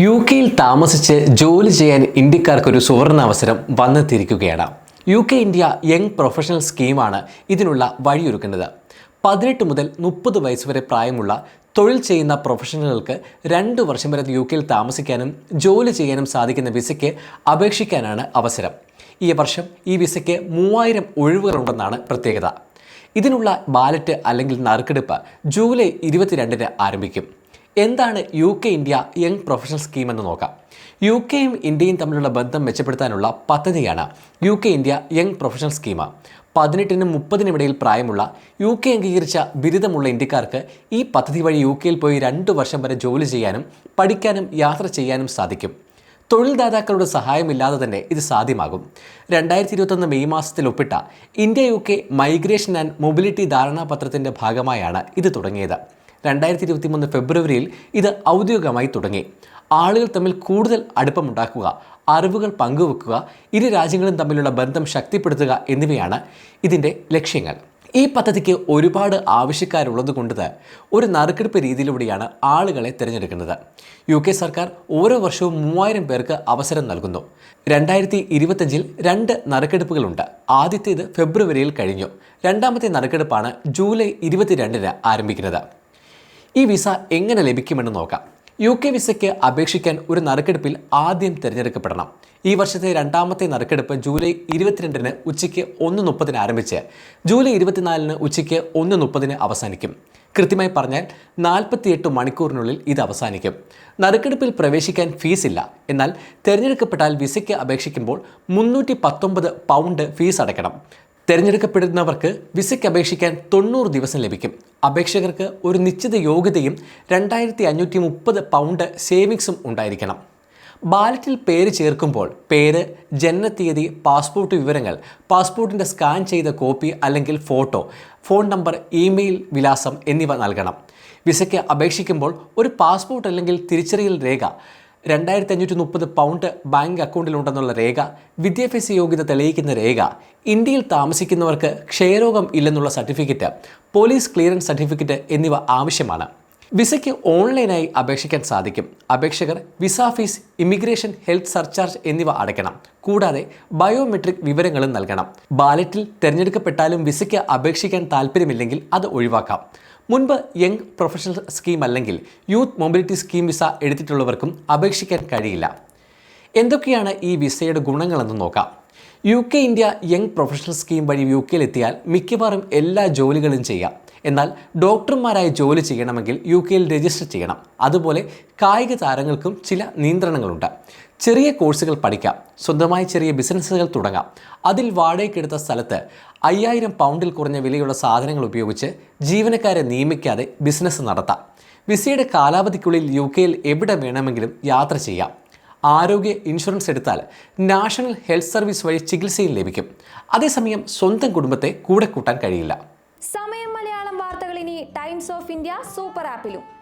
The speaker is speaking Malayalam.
യു കെയിൽ താമസിച്ച് ജോലി ചെയ്യാൻ ഇന്ത്യക്കാർക്കൊരു സുവർണ അവസരം വന്നെത്തിയിരിക്കുകയാണ്. U K India young professional സ്കീമാണ് ഇതിനുള്ള വഴിയൊരുക്കുന്നത്. പതിനെട്ട് മുതൽ മുപ്പത് വയസ്സ് വരെ പ്രായമുള്ള തൊഴിൽ ചെയ്യുന്ന പ്രൊഫഷണലുകൾക്ക് രണ്ട് വർഷം വരെ യു കെയിൽ താമസിക്കാനും ജോലി ചെയ്യാനും സാധിക്കുന്ന വിസയ്ക്ക് അപേക്ഷിക്കാനാണ് അവസരം. ഈ വർഷം ഈ വിസയ്ക്ക് മൂവായിരം ഒഴിവുകളുണ്ടെന്നാണ് പ്രത്യേകത. ഇതിനുള്ള ബാലറ്റ് അല്ലെങ്കിൽ നറുക്കെടുപ്പ് ജൂലൈ ഇരുപത്തിരണ്ടിന് ആരംഭിക്കും. എന്താണ് U K India young professional scheme എന്ന് നോക്കാം. യു കെയും ഇന്ത്യയും തമ്മിലുള്ള ബന്ധം മെച്ചപ്പെടുത്താനുള്ള പദ്ധതിയാണ് U K India young professional scheme പതിനെട്ടിനും മുപ്പതിനും ഇടയിൽ പ്രായമുള്ള യു കെ അംഗീകരിച്ച ബിരുദമുള്ള ഇന്ത്യക്കാർക്ക് ഈ പദ്ധതി വഴി യു കെയിൽ പോയി രണ്ട് വർഷം വരെ ജോലി ചെയ്യാനും പഠിക്കാനും യാത്ര ചെയ്യാനും സാധിക്കും. തൊഴിൽദാതാക്കളുടെ സഹായമില്ലാതെ തന്നെ ഇത് സാധ്യമാകും. രണ്ടായിരത്തി ഇരുപത്തൊന്ന് മെയ് മാസത്തിൽ ഒപ്പിട്ട India U K migration and mobility ധാരണാപത്രത്തിന്റെ ഭാഗമായാണ് ഇത് തുടങ്ങിയത്. രണ്ടായിരത്തി ഇരുപത്തി മൂന്ന് ഫെബ്രുവരിയിൽ ഇത് ഔദ്യോഗികമായി തുടങ്ങി. ആളുകൾ തമ്മിൽ കൂടുതൽ അടുപ്പമുണ്ടാക്കുക അറിവുകൾ പങ്കുവെക്കുക ഇരു രാജ്യങ്ങളും തമ്മിലുള്ള ബന്ധം ശക്തിപ്പെടുത്തുക എന്നിവയാണ് ഇതിന്റെ ലക്ഷ്യങ്ങൾ. ഈ പദ്ധതിക്ക് ഒരുപാട് ആവശ്യക്കാരുള്ളത് കൊണ്ട് ഒരു നറുക്കെടുപ്പ് രീതിയിലൂടെയാണ് ആളുകളെ തിരഞ്ഞെടുക്കുന്നത്. യു കെ സർക്കാർ ഓരോ വർഷവും മൂവായിരം പേർക്ക് അവസരം നൽകുന്നു. രണ്ടായിരത്തി ഇരുപത്തഞ്ചിൽ രണ്ട് നറുക്കെടുപ്പുകളുണ്ട്. ആദ്യത്തേത് ഫെബ്രുവരിയിൽ കഴിഞ്ഞു. രണ്ടാമത്തെ നറുക്കെടുപ്പാണ് ജൂലൈ ഇരുപത്തിരണ്ടിന് ആരംഭിക്കുന്നത്. ഈ വിസ എങ്ങനെ ലഭിക്കുമെന്ന് നോക്കാം. യു കെ വിസയ്ക്ക് അപേക്ഷിക്കാൻ ഒരു നറുക്കെടുപ്പിൽ ആദ്യം തിരഞ്ഞെടുക്കപ്പെടണം. ഈ വർഷത്തെ രണ്ടാമത്തെ നറുക്കെടുപ്പ് ജൂലൈ ഇരുപത്തിരണ്ടിന് ഉച്ചയ്ക്ക് ഒന്ന് മുപ്പതിന് ആരംഭിച്ച് ജൂലൈ ഇരുപത്തിനാലിന് ഉച്ചയ്ക്ക് ഒന്ന് മുപ്പതിന് അവസാനിക്കും. കൃത്യമായി പറഞ്ഞാൽ നാൽപ്പത്തിയെട്ട് മണിക്കൂറിനുള്ളിൽ ഇത് അവസാനിക്കും. നറുക്കെടുപ്പിൽ പ്രവേശിക്കാൻ ഫീസില്ല. എന്നാൽ തിരഞ്ഞെടുക്കപ്പെട്ടാൽ വിസയ്ക്ക് അപേക്ഷിക്കുമ്പോൾ മുന്നൂറ്റി പത്തൊമ്പത് പൗണ്ട് ഫീസ് അടയ്ക്കണം. തിരഞ്ഞെടുക്കപ്പെടുന്നവർക്ക് വിസയ്ക്ക് അപേക്ഷിക്കാൻ തൊണ്ണൂറ് ദിവസം ലഭിക്കും. അപേക്ഷകർക്ക് ഒരു നിശ്ചിത യോഗ്യതയും രണ്ടായിരത്തി അഞ്ഞൂറ്റി മുപ്പത് പൗണ്ട് സേവിങ്സും ഉണ്ടായിരിക്കണം. ബാലറ്റിൽ പേര് ചേർക്കുമ്പോൾ പേര് ജനനത്തീയതി പാസ്പോർട്ട് വിവരങ്ങൾ പാസ്പോർട്ടിന്റെ സ്കാൻ ചെയ്ത കോപ്പി അല്ലെങ്കിൽ ഫോട്ടോ ഫോൺ നമ്പർ ഇമെയിൽ വിലാസം എന്നിവ നൽകണം. വിസയ്ക്ക് അപേക്ഷിക്കുമ്പോൾ ഒരു പാസ്പോർട്ട് അല്ലെങ്കിൽ തിരിച്ചറിയൽ രേഖ രണ്ടായിരത്തി അഞ്ഞൂറ്റി മുപ്പത് പൗണ്ട് ബാങ്ക് അക്കൗണ്ടിലുണ്ടെന്നുള്ള രേഖ വിദ്യാഭ്യാസ യോഗ്യത തെളിയിക്കുന്ന രേഖ ഇന്ത്യയിൽ താമസിക്കുന്നവർക്ക് ക്ഷയരോഗം ഇല്ലെന്നുള്ള സർട്ടിഫിക്കറ്റ് പോലീസ് ക്ലിയറൻസ് സർട്ടിഫിക്കറ്റ് എന്നിവ ആവശ്യമാണ്. വിസയ്ക്ക് ഓൺലൈനായി അപേക്ഷിക്കാൻ സാധിക്കും. അപേക്ഷകർ visa fee immigration health surcharge എന്നിവ അടയ്ക്കണം. കൂടാതെ ബയോമെട്രിക് വിവരങ്ങളും നൽകണം. ബാലറ്റിൽ തിരഞ്ഞെടുക്കപ്പെട്ടാലും വിസയ്ക്ക് അപേക്ഷിക്കാൻ താല്പര്യമില്ലെങ്കിൽ അത് ഒഴിവാക്കാം. മുൻപ് യങ് പ്രൊഫഷണൽ സ്കീം അല്ലെങ്കിൽ യൂത്ത് മൊബിലിറ്റി സ്കീം വിസ എടുത്തിട്ടുള്ളവർക്കും അപേക്ഷിക്കാൻ കഴിയില്ല. എന്തൊക്കെയാണ് ഈ വിസയുടെ ഗുണങ്ങളെന്ന് നോക്കാം. U K India young professional scheme വഴി യു കെയിലെത്തിയാൽ മിക്കവാറും എല്ലാ ജോലികളും ചെയ്യാം. എന്നാൽ ഡോക്ടർമാരായി ജോലി ചെയ്യണമെങ്കിൽ യു കെയിൽ രജിസ്റ്റർ ചെയ്യണം. അതുപോലെ കായിക താരങ്ങൾക്കും ചില നിയന്ത്രണങ്ങളുണ്ട്. ചെറിയ കോഴ്സുകൾ പഠിക്കാം. സ്വന്തമായി ചെറിയ ബിസിനസ്സുകൾ തുടങ്ങാം. അതിൽ വാടകയ്ക്കെടുത്ത സ്ഥലത്ത് അയ്യായിരം പൗണ്ടിൽ കുറഞ്ഞ വിലയുള്ള സാധനങ്ങൾ ഉപയോഗിച്ച് ജീവനക്കാരെ നിയമിക്കാതെ ബിസിനസ് നടത്താം. വിസയുടെ കാലാവധിക്കുള്ളിൽ യു കെയിൽ എവിടെ വേണമെങ്കിലും യാത്ര ചെയ്യാം. ആരോഗ്യ ഇൻഷുറൻസ് എടുത്താൽ നാഷണൽ ഹെൽത്ത് സർവീസ് വഴി ചികിത്സയും ലഭിക്കും. അതേസമയം സ്വന്തം കുടുംബത്തെ കൂടെ കൂട്ടാൻ കഴിയില്ല. സമയം മലയാളം വാർത്തകൾ ഇനി ടൈംസ് ഓഫ് ഇന്ത്യ സൂപ്പർ ആപ്പിലും.